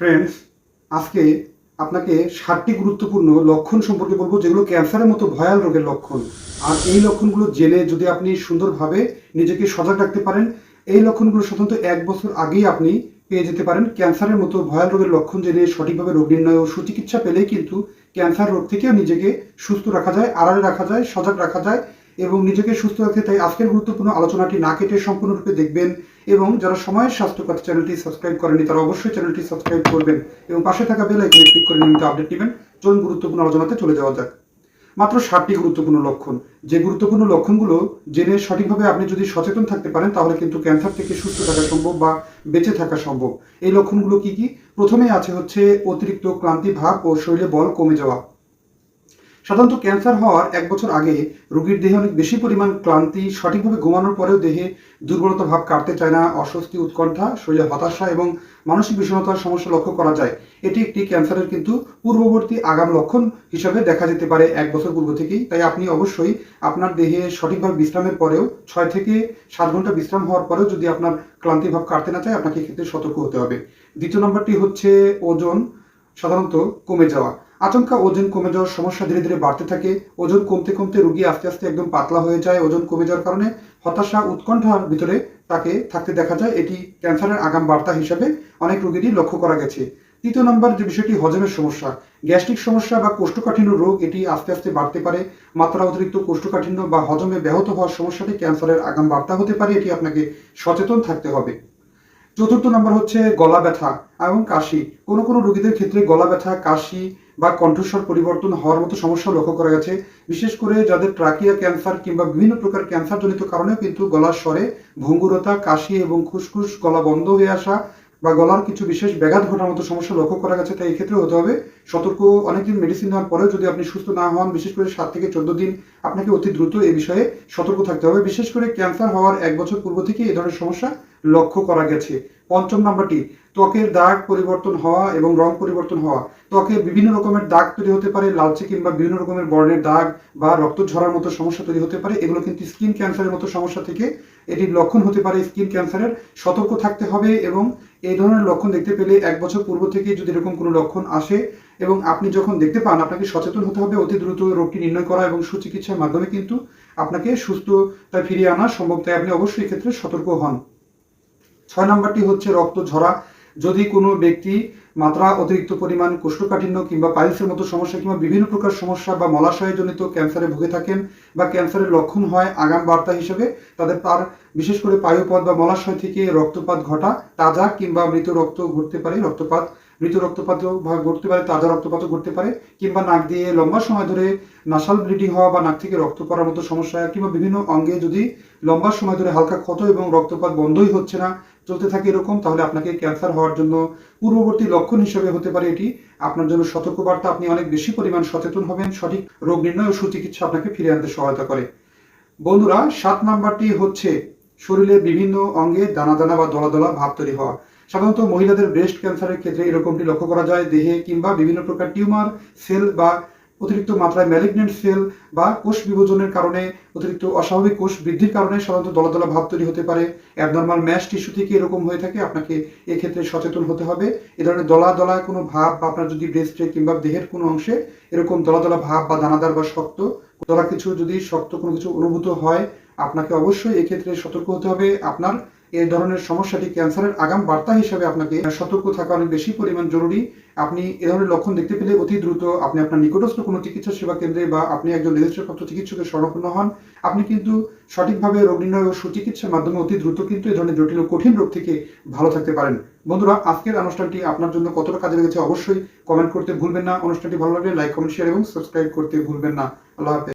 Friends আজকে আপনাকে ষাটটি গুরুত্বপূর্ণ লক্ষণ সম্পর্কে বলব যেগুলো ক্যান্সারের মতো ভয়াল রোগের লক্ষণ। আর এই লক্ষণগুলো জেনে যদি আপনি সুন্দরভাবে নিজেকে সজাগ রাখতে পারেন, এই লক্ষণগুলো সাধারণত এক বছর আগেই আপনি পেয়ে যেতে পারেন। ক্যান্সারের মতো ভয়াল রোগের লক্ষণ জেনে সঠিকভাবে রোগ নির্ণয় ও সুচিকিৎসা পেলেই কিন্তু ক্যান্সার রোগ থেকেও নিজেকে সুস্থ রাখা যায়, আড়ালে রাখা যায়, সজাগ রাখা যায় এবং নিজেকে সুস্থ রাখতে তাই আজকের গুরুত্বপূর্ণ আলোচনাটি না কেটে সম্পূর্ণরূপে দেখবেন এবং যারা সময়ের স্বাস্থ্য কথা চ্যানেলটি সাবস্ক্রাইব করেনি তারা অবশ্যই চ্যানেলটি সাবস্ক্রাইব করবেন এবং পাশে থাকা বেল আইকনে ক্লিক করে নিয়মিত আপডেট নেবেন। চলুন গুরুত্বপূর্ণ আলোচনাতে চলে যাওয়া যাক। মাত্র ষাটটি গুরুত্বপূর্ণ লক্ষণ। যে গুরুত্বপূর্ণ লক্ষণগুলো জেনে সঠিকভাবে আপনি যদি সচেতন থাকতে পারেন, তাহলে কিন্তু ক্যান্সার থেকে সুস্থ থাকা সম্ভব বা বেঁচে থাকা সম্ভব। এই লক্ষণগুলো কি কি? প্রথমে আছে হচ্ছে অতিরিক্ত ক্লান্তি ভাব ও শরীরে বল কমে যাওয়া। সাধারণত ক্যান্সার হওয়ার এক বছর আগে রোগীর দেহে অনেক বেশি পরিমাণ ক্লান্তি, সঠিকভাবে ঘুমানোর পরেও দেহে দুর্বলতা ভাব কাটতে চায় না, অস্বস্তি, উৎকণ্ঠা, শরীরে হতাশা এবং মানসিক বিষণ্ণতার সমস্যা লক্ষ্য করা যায়। এটি একটি ক্যান্সারের কিন্তু পূর্ববর্তী আগাম লক্ষণ হিসাবে দেখা যেতে পারে এক বছর পূর্ব থেকেই। তাই আপনি অবশ্যই আপনার দেহে সঠিকভাবে বিশ্রামের পরেও ছয় থেকে সাত ঘণ্টা বিশ্রাম হওয়ার পরেও যদি আপনার ক্লান্তি ভাব কাটতে না চায়, আপনাকে এক্ষেত্রে সতর্ক হতে হবে। দ্বিতীয় নম্বরটি হচ্ছে ওজন, সাধারণত কমে যাওয়া। আচমকা ওজন কমে যাওয়ার সমস্যা ধীরে ধীরে বাড়তে থাকে। ওজন কমতে কমতে রোগী আস্তে আস্তে একদম পাতলা হয়ে যায়। ওজন কমে যাওয়ার কারণে হতাশা, উৎকণ্ঠার ভিতরে তাকে থাকতে দেখা যায়। এটি ক্যান্সারের আগাম বার্তা হিসাবে অনেক রোগীরই লক্ষ্য করা গেছে। তৃতীয় নম্বর যে বিষয়টি, হজমের সমস্যা। গ্যাস্ট্রিক সমস্যা বা কোষ্ঠকাঠিন্য রোগ, এটি আস্তে আস্তে বাড়তে পারে। মাত্রা অতিরিক্ত কোষ্ঠকাঠিন্য বা হজমে ব্যাহত হওয়ার সমস্যাটি ক্যান্সারের আগাম বার্তা হতে পারে। এটি আপনাকে সচেতন থাকতে হবে। চতুর্থ নম্বর হচ্ছে গলা ব্যথা এবং কাশি। কোনো কোনো রোগীদের ক্ষেত্রে গলা ব্যথা, কাশি বা কণ্ঠস্বর পরিবর্তন হওয়ার মতো সমস্যা লক্ষ্য করা গেছে। বিশেষ করে যাদের ট্রাকিয়া ক্যান্সার কিংবা বিভিন্ন প্রকার ক্যান্সারজনিত কারণেও কিন্তু গলার স্বরে ভঙ্গুরতা, কাশি এবং খুসখুস, গলা বন্ধ হয়ে আসা বা গলার কিছু বিশেষ ব্যাঘাত ঘটার মতো সমস্যা লক্ষ্য করা গেছে, তাই এক্ষেত্রে হতে হবে। সতর্ক, অনেকদিন মেডিসিন নেওয়ার পরেও যদি আপনি সুস্থ না হন, বিশেষ করে সাত থেকে চোদ্দ দিন, আপনাকে অতি দ্রুত এ বিষয়ে সতর্ক থাকতে হবে। বিশেষ করে ক্যান্সার হওয়ার এক বছর পূর্ব থেকে এই ধরনের সমস্যা লক্ষ্য করা গেছে। পঞ্চম নাম্বারটি, ত্বকের দাগ পরিবর্তন হওয়া এবং রং পরিবর্তন হওয়া। ত্বকে বিভিন্ন রকমের দাগ তৈরি হতে পারে, লালচে কিংবা বিভিন্ন রকমের বর্ণের দাগ বা রক্ত ঝরার মতো সমস্যা তৈরি হতে পারে। এগুলো কিন্তু স্কিন ক্যান্সারের মতো সমস্যা থেকে এটির লক্ষণ হতে পারে। স্কিন ক্যান্সারের সতর্ক থাকতে হবে এবং এই ধরনের লক্ষণ দেখতে পেলে এক বছর পূর্ব থেকে যদি এরকম কোনো লক্ষণ আসে এবং আপনি যখন দেখতে পান, আপনাকে সচেতন হতে হবে, অতি দ্রুত রোগটি নির্ণয় করা এবং সুচিকিৎসার মাধ্যমে কিন্তু আপনাকে সুস্থতা ফিরিয়ে আনা সম্ভব। তাই আপনি অবশ্যই এক্ষেত্রে সতর্ক হন। ছয় নম্বরটি হচ্ছে রক্ত ঝরা। যদি কোনো ব্যক্তি মাত্রা অতিরিক্ত পরিমাণ কোষ্ঠকাঠিন্য কিংবা পাইলসের মতো সমস্যা কিংবা বিভিন্ন প্রকার সমস্যা বা মলাশয়জনিত ক্যান্সারে ভুগে থাকেন বা ক্যান্সারের লক্ষণ হয় আগাম বার্তা হিসেবে, তাদের তার বিশেষ করে পায়ুপথ বা মলাশয় থেকে রক্তপাত ঘটা, তাজা কিংবা মৃত রক্ত ঘটতে পারে, রক্তপাত, মৃত রক্তপাতও ঘটতে পারে, তাজা রক্তপাতও ঘটতে পারে, কিংবা নাক দিয়ে লম্বা সময় ধরে নাসাল ব্লিডিং হওয়া বা নাক থেকে রক্ত পড়ার মতো সমস্যা কিংবা বিভিন্ন অঙ্গে যদি লম্বা সময় ধরে হালকা ক্ষত এবং রক্তপাত বন্ধই হচ্ছে না চলতে থাকে এরকম, তাহলে আপনাকে ক্যান্সার হওয়ার জন্য পূর্ববর্তী লক্ষণ হিসেবে হতে পারে এটি। আপনার জন্য সতর্কবার্তা, আপনি অনেক বেশি পরিমাণ সচেতন হবেন, সঠিক রোগ নির্ণয় ও সুচিকিৎসা আপনাকে ফিরে আনতে সহায়তা করে। বন্ধুরা, সাত নাম্বারটি হচ্ছে শরীরে বিভিন্ন অঙ্গে দানা দানা বা দলা দলা ভাব তৈরি হওয়া। সাধারণত মহিলাদের ব্রেস্ট ক্যান্সারের ক্ষেত্রে এরকমটি লক্ষ্য করা যায়। দেহে কিংবা বিভিন্ন প্রকার টিউমার, সেল বা অতিরিক্ত মাত্রায় ম্যালিগনেন্ট সেল বা কোষ বিভাজনের কারণে অতিরিক্ত অস্বাভাবিক কোষ বৃদ্ধির কারণে সাধারণত দলা দলা ভাব তৈরি হতে পারে। অ্যাবনর্মাল ম্যাশ টিস্যু থেকে এরকম হয়ে থাকে, আপনাকে এক্ষেত্রে সচেতন হতে হবে। এ ধরনের দলা দলা কোনো ভাব বা আপনার যদি ব্রেস্টে কিংবা দেহের কোনো অংশে এরকম দলা দলা ভাব বা দানাদার বা শক্ত দলা কিছু যদি শক্ত কোনো কিছু অনুভূত হয়, আপনাকে অবশ্যই এক্ষেত্রে সতর্ক হতে হবে। আপনার এই ধরনের সমস্যাটি ক্যান্সারের আগাম বার্তা হিসাবে আপনাকে সতর্ক থাকা অনেক বেশি পরিমাণ জরুরি। আপনি এ ধরনের লক্ষণ দেখতে পেলে অতি দ্রুত আপনি আপনার নিকটস্থ কোনো চিকিৎসা সেবা কেন্দ্রে বা আপনি একজন রেজিস্ট্রারপ্রাপ্ত চিকিৎসকের শরণাপন্ন হন। আপনি কিন্তু সঠিকভাবে রোগ নির্ণয় ও সুচিকিৎসার মাধ্যমে অতি দ্রুত কিন্তু এই ধরনের জটিল ও কঠিন রোগ থেকে ভালো থাকতে পারেন। বন্ধুরা, আজকের অনুষ্ঠানটি আপনার জন্য কতটা কাজে লেগেছে অবশ্যই কমেন্ট করতে ভুলবেন না। অনুষ্ঠানটি ভালো লাগলে লাইক, কমেন্ট শেয়ার এবং সাবস্ক্রাইব করতে ভুলবেন না। আল্লাহ হাফেজ।